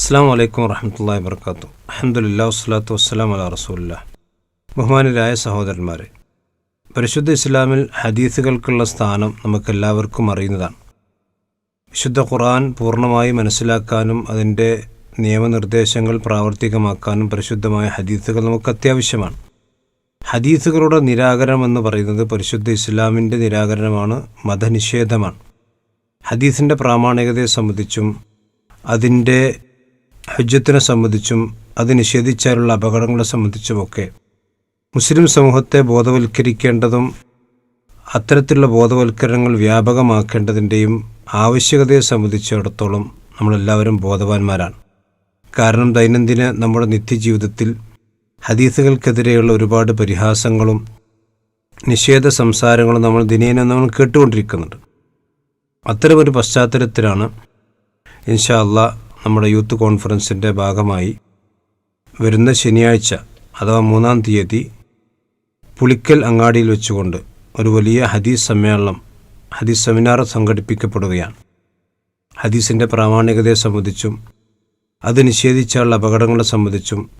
അസ്സാം വലൈക്കും വറഹമത്തല്ലാ വർക്കാത്തു അഹമ്മദില്ലാ വസ്സലാത്തു വസ്സലാം അല റസൂല്ല ബഹുമാനരായ സഹോദരന്മാരെ പരിശുദ്ധ ഇസ്ലാമിൽ ഹദീസുകൾക്കുള്ള സ്ഥാനം നമുക്കെല്ലാവർക്കും അറിയുന്നതാണ്. വിശുദ്ധ ഖുർആൻ പൂർണമായി മനസ്സിലാക്കാനും അതിന്റെ നിയമനിർദ്ദേശങ്ങൾ പ്രാവർത്തികമാക്കാനും പരിശുദ്ധമായ ഹദീസുകൾ നമുക്ക് അത്യാവശ്യമാണ്. ഹദീസുകളുടെ നിരാകരണം എന്ന് പറയുന്നത് പരിശുദ്ധ ഇസ്ലാമിന്റെ നിരാകരണമാണ് മതനിഷേധമാണ്. ഹദീസിന്റെ പ്രാമാണികതയെ സംബന്ധിച്ചും അതിന്റെ ഹജ്ജത്തിനെ സംബന്ധിച്ചും അത് നിഷേധിച്ചാലുള്ള അപകടങ്ങളെ സംബന്ധിച്ചുമൊക്കെ മുസ്ലിം സമൂഹത്തെ ബോധവൽക്കരിക്കേണ്ടതും അത്തരത്തിലുള്ള ബോധവൽക്കരണങ്ങൾ വ്യാപകമാക്കേണ്ടതിന്റെയും ആവശ്യകതയെ സംബന്ധിച്ചിടത്തോളം നമ്മളെല്ലാവരും ബോധവാന്മാരാണ്. കാരണം ദൈനംദിന നമ്മുടെ നിത്യജീവിതത്തിൽ ഹദീസുകൾക്കെതിരെയുള്ള ഒരുപാട് പരിഹാസങ്ങളും നിഷേധ സംസാരങ്ങളും നമ്മൾ ദിനേന നമ്മൾ കേട്ടുകൊണ്ടിരിക്കുന്നുണ്ട്. അത്തരമൊരു പശ്ചാത്തലത്തിലാണ് ഇൻഷാ അള്ളാ നമ്മുടെ യൂത്ത് കോൺഫറൻസിന്റെ ഭാഗമായി വരുന്ന ശനിയാഴ്ച അഥവാ മൂന്നാം തീയതി പുളിക്കൽ അങ്ങാടിയിൽ വെച്ചുകൊണ്ട് ഒരു വലിയ ഹദീസ് സമ്മേളനം ഹദീസ് സെമിനാർ സംഘടിപ്പിക്കപ്പെടുകയാണ്. ഹദീസിന്റെ പ്രാമാണികതയെ സംബന്ധിച്ചും അത് നിഷേധിച്ചുള്ള അപകടങ്ങളെ സംബന്ധിച്ചും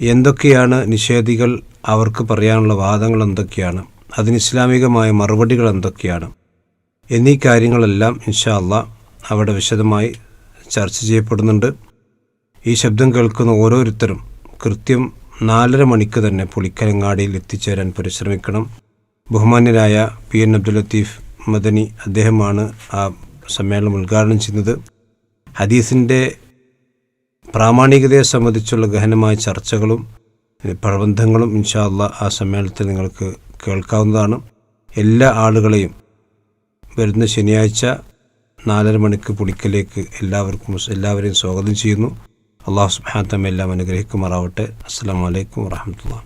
എന്തൊക്കെയാണ് നിഷേധികൾ അവർക്ക് പറയാനുള്ള വാദങ്ങൾ എന്തൊക്കെയാണ് അതിന് ഇസ്ലാമികമായ മറുപടികൾ എന്തൊക്കെയാണ് എന്നീ കാര്യങ്ങളെല്ലാം ഇൻഷാ അള്ളാ അവിടെ വിശദമായി ചർച്ച ചെയ്യപ്പെടുന്നുണ്ട്. ഈ ശബ്ദം കേൾക്കുന്ന ഓരോരുത്തരും കൃത്യം നാലര മണിക്ക് തന്നെ പുളിക്കലങ്ങാടിയിൽ എത്തിച്ചേരാൻ പരിശ്രമിക്കണം. ബഹുമാന്യരായ പി എൻ അബ്ദുൽ ലത്തീഫ് മദനി അദ്ദേഹമാണ് ആ സമ്മേളനം ഉദ്ഘാടനം ചെയ്യുന്നത്. ഹദീസിന്റെ പ്രാമാണികതയെ സംബന്ധിച്ചുള്ള ഗഹനമായ ചർച്ചകളും പ്രബന്ധങ്ങളും ഇൻഷാല്ല ആ സമ്മേളനത്തിൽ നിങ്ങൾക്ക് കേൾക്കാവുന്നതാണ്. എല്ലാ ആളുകളെയും വരുന്ന ശനിയാഴ്ച നാലര മണിക്ക് പുളിക്കലേക്ക് എല്ലാവർക്കും എല്ലാവരെയും സ്വാഗതം ചെയ്യുന്നു. അള്ളാഹു സുബാൻ എല്ലാം അനുഗ്രഹിക്കുമാറാവട്ടെ. അസ്സാം വലൈക്കും വാഹമത്തുള്ള